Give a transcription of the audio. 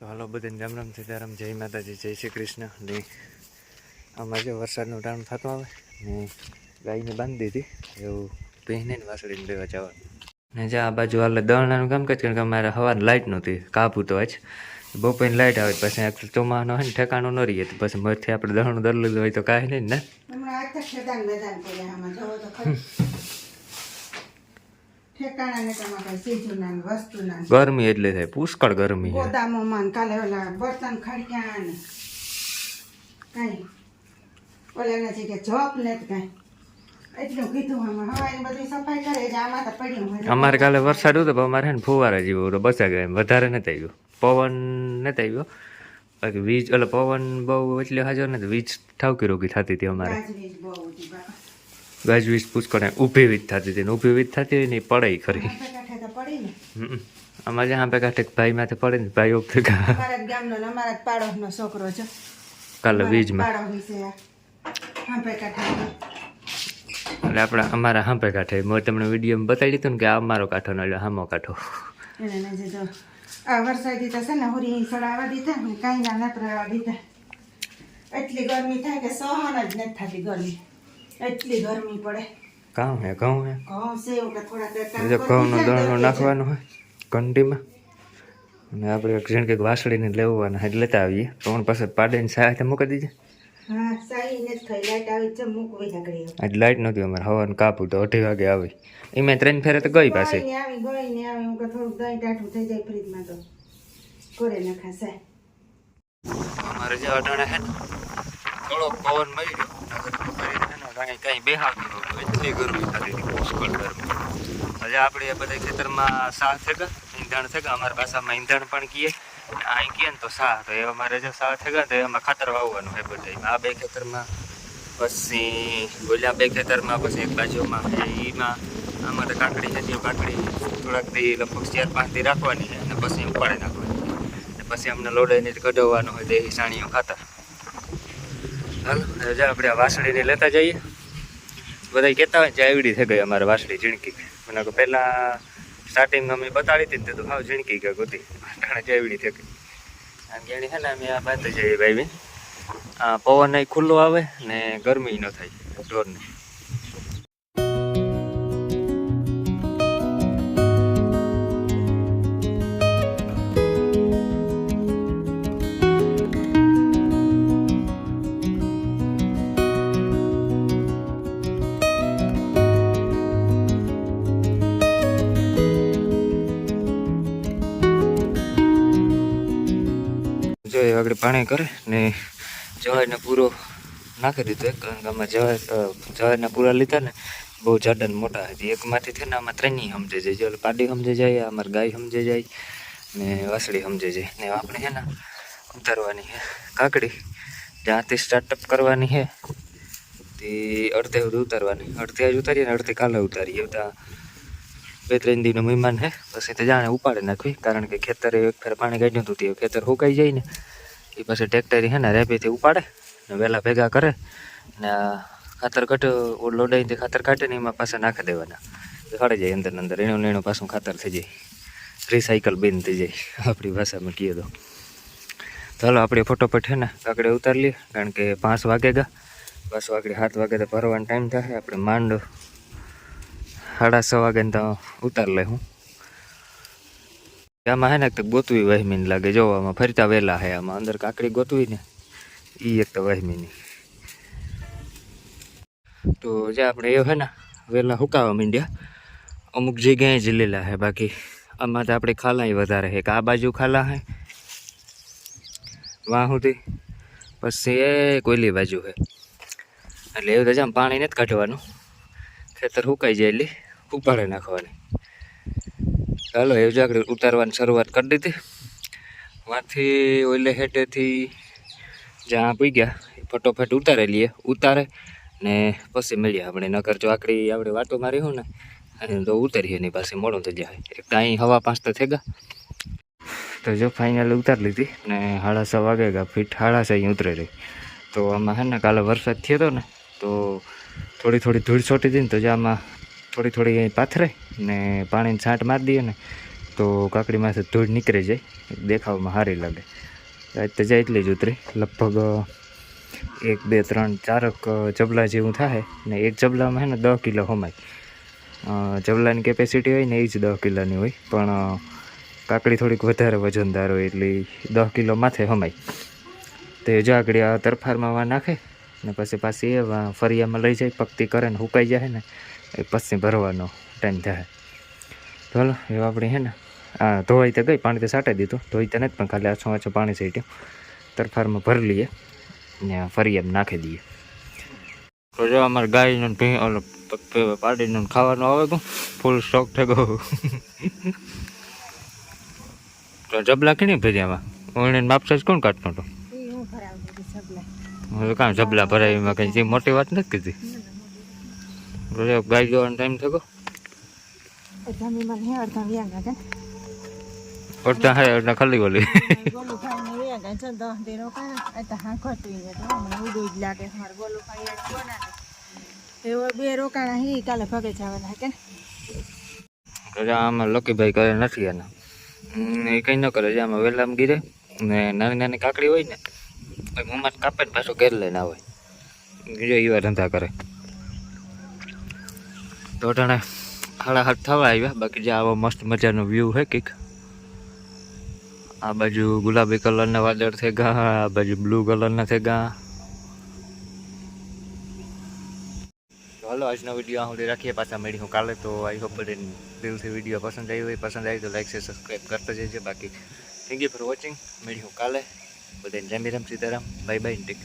તો હાલો બધાને રામ રામ, સીતારામ, જય માતાજી, જય શ્રી કૃષ્ણ. ને આમાં જે વરસાદનો ટાઈમ થતો આવે ને ગાયને બાંધી દીધી એવું પહેરીને વાસળીને દેવા જવાનું. ને જે આ બાજુ હાલ દળણાનું કામ કરે કારણ કે અમારે હવાની લાઇટ નહોતી, કાપું તો જ બપોરની લાઇટ આવે પછી ચોમાનો હોય ને ઠેકાણું ન રહીએ, તો પછી મરથી આપણે દળણું દરલું હોય તો કાંઈ નહીં ને. ગરમી એટલે થાય પુષ્કળ ગરમી ગોદામોમાં કાલે ઓલા બર્તન ખડ્યા ને કઈ. ઓલાના છે કે જોબ ને કાંઈ. અમારે કાલે વરસાદ હતો પણ અમારે ને ફુવારા જેવો બચા ગયા. વધારે નથી આવ્યો. પવન નથી આવ્યો. બાકી વીજ એટલે પવન બહુ એટલે હાજર નથી વીજ ઠાવકી રોગી થતી હતી અમારે. ગાજવીજ બહુ હતી બાપા ગાજવીજ પુષ્કળ ઊભી વીજ થતી હતી ઊભી વીજ થતી હોય ને એ પડે ખરી. અમારે જ્યાં પે કાંઠે ભાઈ માથે પડે ને ભાઈ ઓકે ગામનો અમારા પાડોશનો છોકરો છે. કાલે વીજમાં. એટલે આપણે અમારા હાંપે કાંઠે. મેં તમને વિડીયોમાં બતાવી દીધું ને કે આ અમારો કાંઠો ને એટલે હામો કાંઠો. આ વરસાદી તો છે ને હોરી સડાવા દીધા ને કાંઈ ના દીધા. એટલી ગરમી થાય કે સહન જ નથી થતી ગરમી. એટલી ગરમી પડે. કામ હે ઘઉં હે? ઘઉં છે કે થોડા ઘઉંનો દણો નાખવાનો હોય કંટીમાં અને આપણે એક જેણ કે વાસળીને લેવાના એટલે લેતા આવીએ. તો પાસે પાડીને સાહેબ મૂકી દીજે. આજ લાઇટ નહોતી અમારે હવાનું કાપું તો અઢી વાગે આવી. એમાં ત્રણ ફેરે તો ગઈ પાસે હું અમારે જે અટાણે છે ને થોડો પવન મળી ગયો. તો કાંઈ કાંઈ બેહાવતી નહોતું એટલી ગરમી થતી હતી પુષ્કળ ગરમી. હવે આપણે બધા ખેતરમાં સા થેગા, ઈંધણ થેગા. અમારા ભાષામાં ઈંધણ પણ કહીએ અહીં કહીએ ને તો સા તો એ અમારે જે સા થેગા તો એમાં ખાતર વાવવાનું હોય બધા આ બે ખેતરમાં પછી ઓલા બે ખેતરમાં પછી એક બાજુમાં એમાં આમાં તો કાકડી છે તે કાકડી. થોડાક દી લગભગ ચાર, પાંચ દી રાખવાની છે અને પછી ઉપાડી નાખવાની. પછી અમને લોડાઈને કઢાવવાનું હોય દેહી સાણીઓ ખાતર હાલો, હવે આપણે આ વાસળીને લેતા જઈએ. બધા કહેતા હોય ચાવડી થઈ ગઈ અમારે વાસળી ઝીણકી. મને કહો પહેલાં સ્ટાર્ટિંગ અમે બતાડી હતી ને તે હાવ ઝીણકી ગઈ ગોતી. અટાણે ચાવડી થઈ ગઈ. આમ જેણી છે ને અમે આ બાંધી જઈએ ભાઈ આ પવન નહીં ખુલ્લો આવે ને ગરમી ન થાય ઢોરને જો એ આગળ પાણી કરે ને જવાઈને પૂરો નાખી દીધો એક, કારણ કે જવાય જવારના પૂરા લીધા ને બહુ જાડા ને મોટા હતી. એકમાંથી થઈને આમાં ત્રણેય સમજે જાય. જો પાડી સમજે જાય અમારી ગાય સમજે જાય ને વાસળી સમજે જાય. ને આપણે છે ને ઉતારવાની છે કાકડી. જ્યાંથી સ્ટાર્ટઅપ કરવાની છે, તે અડધે સુધી ઉતારવાની. અડધે જ ઉતારીએ ને અડધે કાલે ઉતારીએ. બધા બે, ત્રણ દીનો મહેમાન હે. પછી તે જાણે ઉપાડી નાખવી, કારણ કે ખેતરે એક ફેર પાણી કાઢ્યું હતું, તે ખેતર સુકાઈ જાય ને. એ પછી ટ્રેક્ટરી હે ને રેપીથી ઉપાડે ને વહેલા ભેગા કરે ને ખાતર કટ લોડાઈને ખાતર કાઢે ને એમાં પાછા નાખી દેવાના. ખડે જાય અંદર અંદર એનું ને એનું પાછું ખાતર થઈ જાય. રિસાયકલ બિન થઈ જાય, આપણી ભાષામાં કહીએ તો. ચાલો, આપણે ફોટોપટ છે ને કાકડે ઉતારી લઈએ, કારણ કે પાંચ વાગે ગયા પાંચ વાગે, સાત વાગે તો ભરવાનો ટાઈમ થાય, આપણે માંડ સાડા છ વાગે તો ઉતાર લે હું. આમાં હે ને એક તો ગોતવી વહેમીન લાગે જોવામાં ફરતા વહેલા હે આમાં અંદર કાકડી ગોતવી ને એ એક તો વહેમીની. તો જે આપણે એ હે ને વહેલા હુકાવા માંડ્યા, અમુક જગ્યાએ જ લીલા હે, બાકી આમાં તો આપણે ખાલા વધારે હે, કે આ બાજુ ખાલા હે. વાહ સુધી પછી એ કોયલી બાજુ હે. એટલે એવું તો જેમ પાણી નથી કાઢવાનું. ખેતર સુકાઈ જાય એટલે ઉપાડી નાખવાની. ચાલો જ ઉતારવાની શરૂઆત કરી દીધી. વાંથી ઓઈલે હેઠેથી જ્યાં આપી ગયા ફટોફટ ઉતારી લઈએ ઉતારે ને પછી મળીએ આપણે. નગર જો આકડી આપણે વાતો મારી હું ને તો ઉતારીએ એની પાસે મોડું થઈ જાય. એક તો અહીં હવા પાંચ તો થઈ ગયા તો જો ફાઇનલ ઉતારી લીધી ને સાડા છ વાગે ગયા. ફીટ સાડા છ, અહીં ઉતરે રહી. તો આમાં હે ને, કાલે વરસાદ થયો હતો ને, તો થોડી થોડી ધૂળ છોટી હતી ને, તો જે આમાં થોડી થોડી અહીં પાથરે ને પાણીની છાંટ મારી દઈએ ને, તો કાકડીમાંથી ધૂળ નીકળી જાય. દેખાવામાં સારી લાગે. આજ તો જાય એટલી જ ઉતરી. લગભગ એક, બે, ત્રણ ચારક જબલા જેવું થાય ને એક જબલામાં હે ને દસ કિલો હમાય. ચબલાની કેપેસિટી હોય ને એ જ દસ કિલોની હોય, પણ કાકડી થોડીક વધારે વજનદાર હોય એટલે દસ કિલો માથે હમાય. તો એ જો આ તરફારમાં નાખે ને પછી પાછી એ ફરિયામાં લઈ જાય પક્તિ કરે ને હુકાઈ જાય ને એ પછી ભરવાનો ટાઈમ થાય. ચાલો એ આપણી હે ને આ ધોવાઈ તો ગઈ પાણી તો સાટાઈ દીધું. ધોઈ તો નથી પણ ખાલી આછું આછું પાણી છેટ્યું. તરફારમાં ભરી લઈએ ને ફરી એમ નાખી દઈએ. તો જો અમારે ગાયનું ભી ઓલો પાડીનું ખાવાનું આવે ગયું ફૂલ સ્ટોક થઈ ગયો. તો જબલા કેની આમાં? ઓણીને માપસાજ કોણ કાઢતો હતો? કામ જબલા. ભરાય એમાં કંઈ મોટી વાત નથી કીધી. તો ગાઈ ગાય ટાઈમ થયો? અડધા મને હે અડધા વ્યાંગા કે અડધા હે અડધા ખાલી ઓલી ગોલું ખાઈને વ્યાંગા છે દસ દે રોકાણા. તો હા ખોટું ને તો મને ઉડું જ લાગે. મારે ગોલું ખાઈ કોના એવો બે રોકાણા હી કાલે ભગે જવાના કે આમાં લકીભાઈ કરે નથી એના એ કંઈ ન કરે છે આમાં વેલામાં ગીરે ને નાની નાની કાકડી હોય ને એ કાપે ને પાછો ઘેર લઈને આવે. બીજો એવા ધંધા કરે. તો અટાણે હાથ થવા આવ્યા. બાકી જે આવો મસ્ત મજાનો વ્યૂ છે કંઈક. આ બાજુ ગુલાબી કલરના વાદળ થઈ ગા, આ બાજુ બ્લુ કલરના થઈ ગા. હાલો, આજનો વીડિયો સુધી રાખીએ. પાછા મળી હું કાલે. તો આઈ હોપ બધાને દિલથી વીડિયો પસંદ આવ્યો હોય. પસંદ આવી તો લાઈક છે સબસ્ક્રાઈબ કરતા જજો. બાકી થેન્ક યુ ફોર વોચિંગ મળી હું કાલે. બધાને જમી Ram Sitaram. Bye bye take